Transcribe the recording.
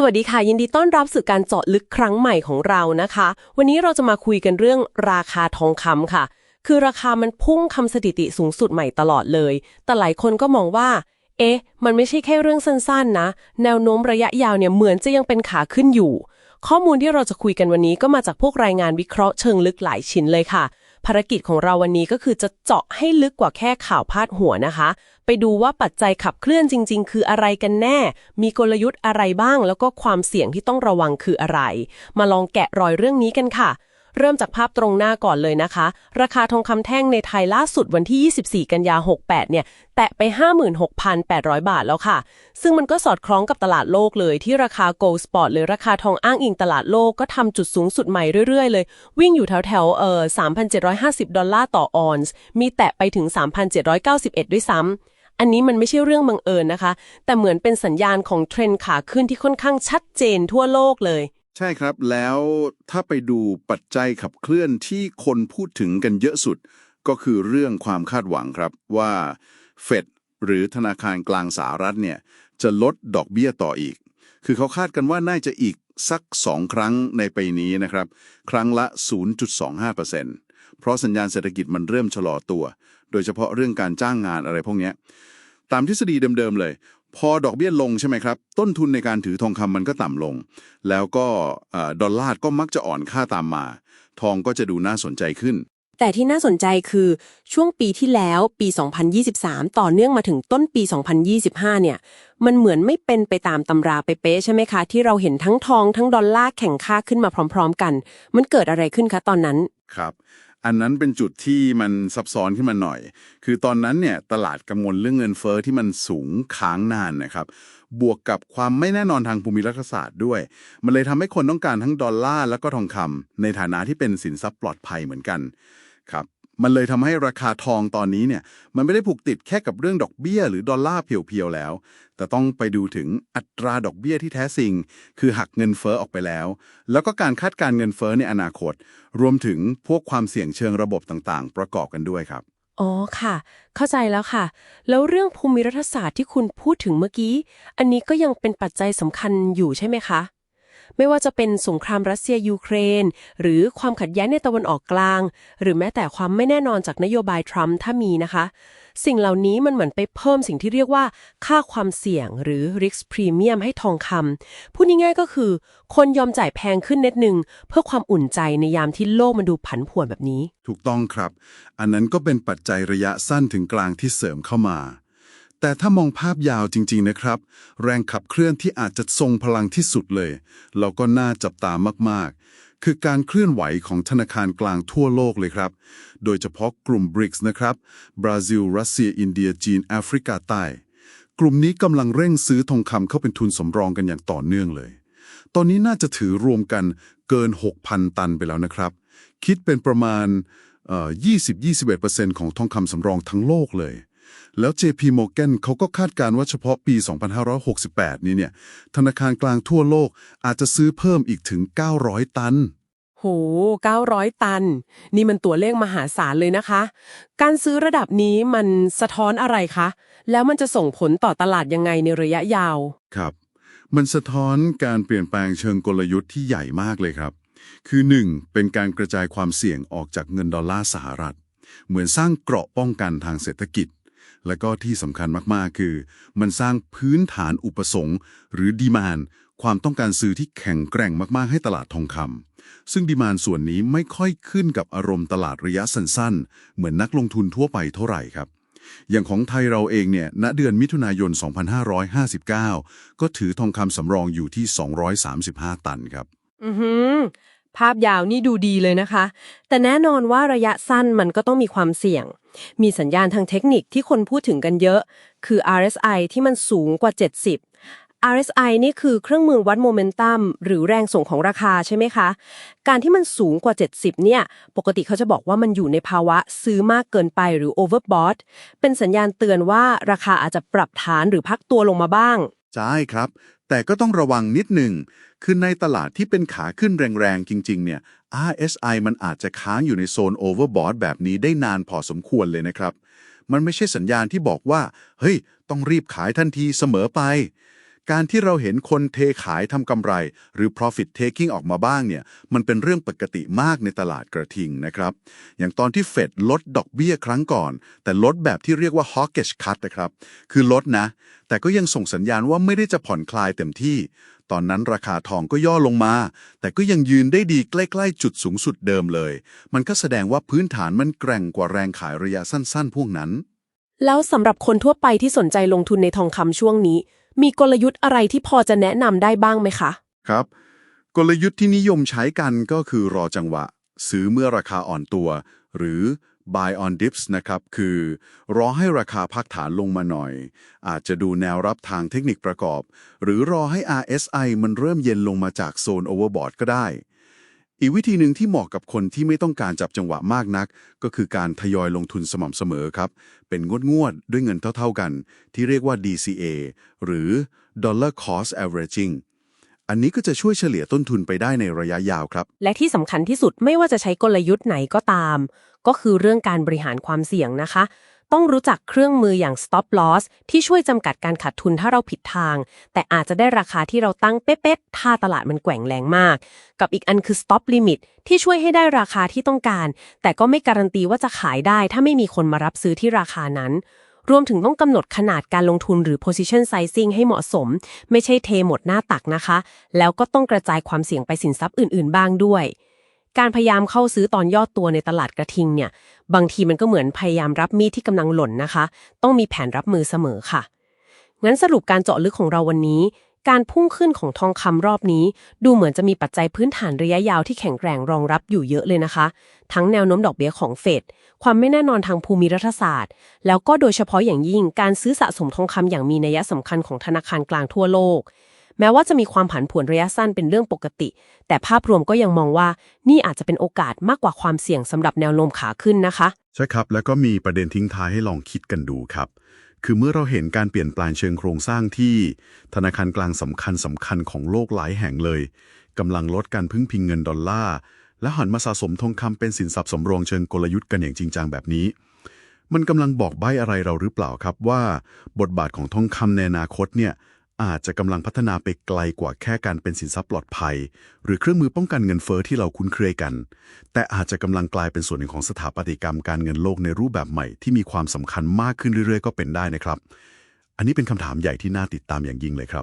สวัสดีค่ะ ยินดีต้อนรับสู่การเจาะลึกครั้งใหม่ของเรานะคะ วันนี้เราจะมาคุยกันเรื่องราคาทองคำค่ะ คือราคามันพุ่งคำสถิติสูงสุดใหม่ตลอดเลย แต่หลายคนก็มองว่า เอ๊ะ มันไม่ใช่แค่เรื่องสั้นๆนะ แนวโน้มระยะยาวเนี่ยเหมือนจะยังเป็นขาขึ้นอยู่ ข้อมูลที่เราจะคุยกันวันนี้ก็มาจากพวกรายงานวิเคราะห์เชิงลึกหลายชิ้นเลยค่ะ ภารกิจของเราวันนี้ก็คือจะเจาะให้ลึกกว่าแค่ข่าวพาดหัวนะคะ ไปดูว่าปัจจัยขับเคลื่อนจริง ๆ คืออะไรกันแน่ มีกลยุทธ์อะไรบ้าง แล้วก็ความเสี่ยงที่ต้องระวังคืออะไร มาลองแกะรอยเรื่องนี้กันค่ะ เริ่มจากภาพตรงหน้าก่อนเลยนะคะ ราคาทองคำแท่งในไทยล่าสุดวันที่ 24 กันยา 68 เนี่ย แตะไป 56,800 บาทแล้วค่ะ ซึ่งมันก็สอดคล้องกับตลาดโลกเลยที่ราคา Gold Spot หรือราคาทองอ้างอิงตลาดโลกก็ทำจุดสูงสุดใหม่เรื่อยๆ เลย วิ่งอยู่แถวๆเอ่อ3,750 ดอลลาร์ต่อออนซ์ มีแตะไปถึง 3,791 ด้วยซ้ำอันนี้มันไม่ใช่เรื่องบังเอิญนะคะ แต่เหมือนเป็นสัญญาณของเทรนด์ขาขึ้นที่ค่อนข้างชัดเจนทั่วโลกเลย ใช่ครับแล้วถ้าไปดูปัจจัยขับเคลื่อนที่คนพูดถึงกันเยอะสุด ก็คือเรื่องความคาดหวังครับว่าเฟดหรือธนาคารกลางสหรัฐเนี่ยจะลดดอกเบี้ยต่ออีก คือเขาคาดกันว่าน่าจะอีกสักสองครั้งในปีนี้นะครับ ครั้งละ 0.25%เพราะสัญญาณเศรษฐกิจมันเริ่มชะลอตัว โดยเฉพาะเรื่องการจ้างงานอะไรพวกนี้ ตามทฤษฎีเดิมๆเลย พอดอกเบี้ยลงใช่ไหมครับ ต้นทุนในการถือทองคำมันก็ต่ำลง แล้วก็เอ่อดอลลาร์ก็มักจะอ่อนค่าตามมา ทองก็จะดูน่าสนใจขึ้น แต่ที่น่าสนใจคือช่วงปีที่แล้วปี 2023 ต่อเนื่องมาถึงต้นปี 2025 เนี่ย มันเหมือนไม่เป็นไปตามตำราไปเป๊ะใช่ไหมคะ ที่เราเห็นทั้งทองทั้งดอลลาร์แข่งค่าขึ้นมาพร้อม ๆ กัน มันเกิดอะไรขึ้นคะตอนนั้นครับ อันนั้นเป็นจุดที่มันซับซ้อนขึ้นมาหน่อย คือตอนนั้นเนี่ยตลาดกังวลเรื่องเงินเฟอ้อที่มันสูงค้างนานนะครับ บวกกับความไม่แน่นอนทางภูมิรัฐศาสตร์ด้วย มันเลยทำให้คนต้องการทั้งดอลลาร์แล้วก็ทองคำในฐานะที่เป็นสินทรัพย์ปลอดภัยเหมือนกันครับ มันเลยทำให้ราคาทองตอนนี้เนี่ยมันไม่ได้ผูกติดแค่กับเรื่องดอกเบี้ย หรือดอลลาร์เพียวๆแล้ว แต่ต้องไปดูถึงอัตราดอกเบี้ยที่แท้จริง คือหักเงินเฟ้อออกไปแล้ว แล้วก็การคาดการเงินเฟ้อในอนาคต รวมถึงพวกความเสี่ยงเชิงระบบต่างๆ ประกอบกันด้วยครับอ๋อค่ะ เข้าใจแล้วค่ะ แล้วเรื่องภูมิรัฐศาสตร์ที่คุณพูดถึงเมื่อกี้ อันนี้ก็ยังเป็นปัจจัยสำคัญอยู่ใช่ไหมคะ ไม่ว่าจะเป็นสงครามรัสเซียยูเครน หรือความขัดแย้งในตะวันออกกลาง หรือแม้แต่ความไม่แน่นอนจากนโยบายทรัมป์ถ้ามีนะคะ สิ่งเหล่านี้มันเหมือนไปเพิ่มสิ่งที่เรียกว่า ค่าความเสี่ยงหรือ risk premium ให้ทองคำพูดง่ายๆก็คือ คนยอมจ่ายแพงขึ้นนิดนึง เพื่อความอุ่นใจในยามที่โลกมันดูผันผวนแบบนี้ ถูกต้องครับ อันนั้นก็เป็นปัจจัยระยะสั้นถึงกลางที่เสริมเข้ามา แต่ถ้ามองภาพยาวจริง ๆ นะครับ แรงขับเคลื่อนที่อาจจะทรงพลังที่สุดเลยเราก็น่าจับตามากๆ คือการเคลื่อนไหวของธนาคารกลางทั่วโลกเลยครับ โดยเฉพาะกลุ่ม BRICS นะครับ บราซิล รัสเซีย อินเดีย จีน แอฟริกาใต้ กลุ่มนี้กำลังเร่งซื้อทองคำเข้าเป็นทุนสำรองกันอย่างต่อเนื่องเลย ตอนนี้น่าจะถือรวมกันเกิน 6,000 ตันไปแล้วนะครับ คิดเป็นประมาณ20-21%ของทองคำสำรองทั้งโลกเลย แล้ว JP Morgan เขาก็คาดการณ์ว่าเฉพาะปี 2568 นี้เนี่ย ธนาคารกลางทั่วโลกอาจจะซื้อเพิ่มอีกถึง 900 ตัน โห 900 ตัน นี่มันตัวเลขมหาศาลเลยนะคะ การซื้อระดับนี้มันสะท้อนอะไรคะ แล้วมันจะส่งผลต่อตลาดยังไงในระยะยาว ครับ มันสะท้อนการเปลี่ยนแปลงเชิงกลยุทธ์ที่ใหญ่มากเลยครับ คือ 1. เป็นการกระจายความเสี่ยงออกจากเงินดอลลาร์สหรัฐ เหมือนสร้างเกราะป้องกันทางเศรษฐกิจ และก็ที่สำคัญมากๆ คือ มันสร้างพื้นฐานอุปสงค์ หรือดีมานความต้องการซื้อที่แข็งแกร่งมาก ๆ ให้ตลาดทองคำซึ่งดีมานส่วนนี้ไม่ค่อยขึ้นกับอารมณ์ตลาดระยะสั้นๆ เหมือนนักลงทุนทั่วไปเท่าไหร่ครับ อย่างของไทยเราเองเนี่ย ณ เดือนมิถุนายน 2559 ก็ถือทองคำสำรองอยู่ที่ 235 ตันครับ อือหือภาพยาวนี่ดูดีเลยนะคะ แต่แน่นอนว่าระยะสั้นมันก็ต้องมีความเสี่ยง มีสัญญาณทางเทคนิคที่คนพูดถึงกันเยอะ คือ RSI ที่มันสูงกว่า 70 RSI นี่คือเครื่องมือวัดโมเมนตัมหรือแรงส่งของราคาใช่ไหมคะ การที่มันสูงกว่า 70 เนี่ย ปกติเขาจะบอกว่ามันอยู่ในภาวะซื้อมากเกินไปหรือ overbought เป็นสัญญาณเตือนว่าราคาอาจจะปรับฐานหรือพักตัวลงมาบ้าง ใช่ครับ แต่ก็ต้องระวังนิดหนึ่งคือในตลาดที่เป็นขาขึ้นแรงๆจริง ๆ เนี่ย RSI มันอาจจะค้างอยู่ในโซน overbought แบบนี้ได้นานพอสมควรเลยนะครับ มันไม่ใช่สัญญาณที่บอกว่า เฮ้ย ต้องรีบขายทันทีเสมอไป การที่เราเห็นคนเทขายทำกำไร หรือ profit taking ออกมาบ้างเนี่ย มันเป็นเรื่องปกติมากในตลาดกระทิงนะครับ อย่างตอนที่เฟดลดดอกเบี้ยครั้งก่อน แต่ลดแบบที่เรียกว่า hawkish cut นะครับ คือลดนะ แต่ก็ยังส่งสัญญาณว่าไม่ได้จะผ่อนคลายเต็มที่ ตอนนั้นราคาทองก็ย่อลงมา แต่ก็ยังยืนได้ดีใกล้ๆจุดสูงสุดเดิมเลย มันก็แสดงว่าพื้นฐานมันแกร่งกว่าแรงขายระยะสั้นๆ พวกนั้น แล้วสำหรับคนทั่วไปที่สนใจลงทุนในทองคำช่วงนี้ มีกลยุทธ์อะไรที่พอจะแนะนำได้บ้างไหมคะ ครับ กลยุทธ์ที่นิยมใช้กันก็คือรอจังหวะ ซื้อเมื่อราคาอ่อนตัว หรือ buy on dips นะครับ คือ รอให้ราคาพักฐานลงมาหน่อย อาจจะดูแนวรับทางเทคนิคประกอบ หรือรอให้ RSI มันเริ่มเย็นลงมาจากโซน overbought ก็ได้ อีกวิธีหนึ่งที่เหมาะกับคนที่ไม่ต้องการจับจังหวะมากนัก ก็คือการทยอยลงทุนสม่ำเสมอครับ เป็นงวดงวดด้วยเงินเท่าๆกัน ที่เรียกว่า DCA หรือ Dollar Cost Averaging อันนี้ก็จะช่วยเฉลี่ยต้นทุนไปได้ในระยะยาวครับ และที่สำคัญที่สุดไม่ว่าจะใช้กลยุทธ์ไหนก็ตาม ก็คือเรื่องการบริหารความเสี่ยงนะคะ ต้องรู้จักเครื่องมืออย่าง stop loss ที่ช่วยจำกัดการขาดทุนถ้าเราผิดทาง แต่อาจจะได้ราคาที่เราตั้งเป๊ะๆถ้าตลาดมันแกว่งแรงมาก กับอีกอันคือ stop limit ที่ช่วยให้ได้ราคาที่ต้องการ แต่ก็ไม่การันตีว่าจะขายได้ ถ้าไม่มีคนมารับซื้อที่ราคานั้น รวมถึงต้องกำหนดขนาดการลงทุนหรือ position sizing ให้เหมาะสม ไม่ใช่เทหมดหน้าตักนะคะ แล้วก็ต้องกระจายความเสี่ยงไปสินทรัพย์อื่น ๆ บ้างด้วย การพยายามเข้าซื้อตอนยอดตัวในตลาดกระทิงเนี่ย บางทีมันก็เหมือนพยายามรับมีดที่กำลังหล่นนะคะ ต้องมีแผนรับมือเสมอค่ะ งั้นสรุปการเจาะลึกของเราวันนี้ การพุ่งขึ้นของทองคำรอบนี้ ดูเหมือนจะมีปัจจัยพื้นฐานระยะยาวที่แข็งแกร่งรองรับอยู่เยอะเลยนะคะ ทั้งแนวโน้มดอกเบี้ยของเฟด ความไม่แน่นอนทางภูมิรัฐศาสตร์ แล้วก็โดยเฉพาะอย่างยิ่งการซื้อสะสมทองคำอย่างมีนัยสำคัญของธนาคารกลางทั่วโลก แม้ว่าจะมีความผันผวนระยะสั้นเป็นเรื่องปกติ แต่ภาพรวมก็ยังมองว่านี่อาจจะเป็นโอกาสมากกว่าความเสี่ยงสำหรับแนวโน้มขาขึ้นนะคะ ใช่ครับ แล้วก็มีประเด็นทิ้งท้ายให้ลองคิดกันดูครับ คือเมื่อเราเห็นการเปลี่ยนแปลงเชิงโครงสร้างที่ธนาคารกลางสำคัญสำคัญของโลกหลายแห่งเลยกำลังลดการพึ่งพิงเงินดอลลาร์และหันมาสะสมทองคำเป็นสินทรัพย์สำรองเชิงกลยุทธ์กันอย่างจริงจังแบบนี้ มันกำลังบอกใบ้อะไรเราหรือเปล่าครับว่า บทบาทของทองคำในอนาคตเนี่ย อาจจะกำลังพัฒนาไปไกลกว่าแค่การเป็นสินทรัพย์ปลอดภัย หรือเครื่องมือป้องกันเงินเฟอ้อที่เราคุ้นเคยกัน แต่อาจจะกำลังกลายเป็นส่วนหนึ่งของสถาปัตยกรรมการเงินโลกในรูปแบบใหม่ที่มีความสำคัญมากขึ้นเรื่อยๆ ก็เป็นได้นะครับ อันนี้เป็นคำถามใหญ่ที่น่าติดตามอย่างยิ่งเลยครับ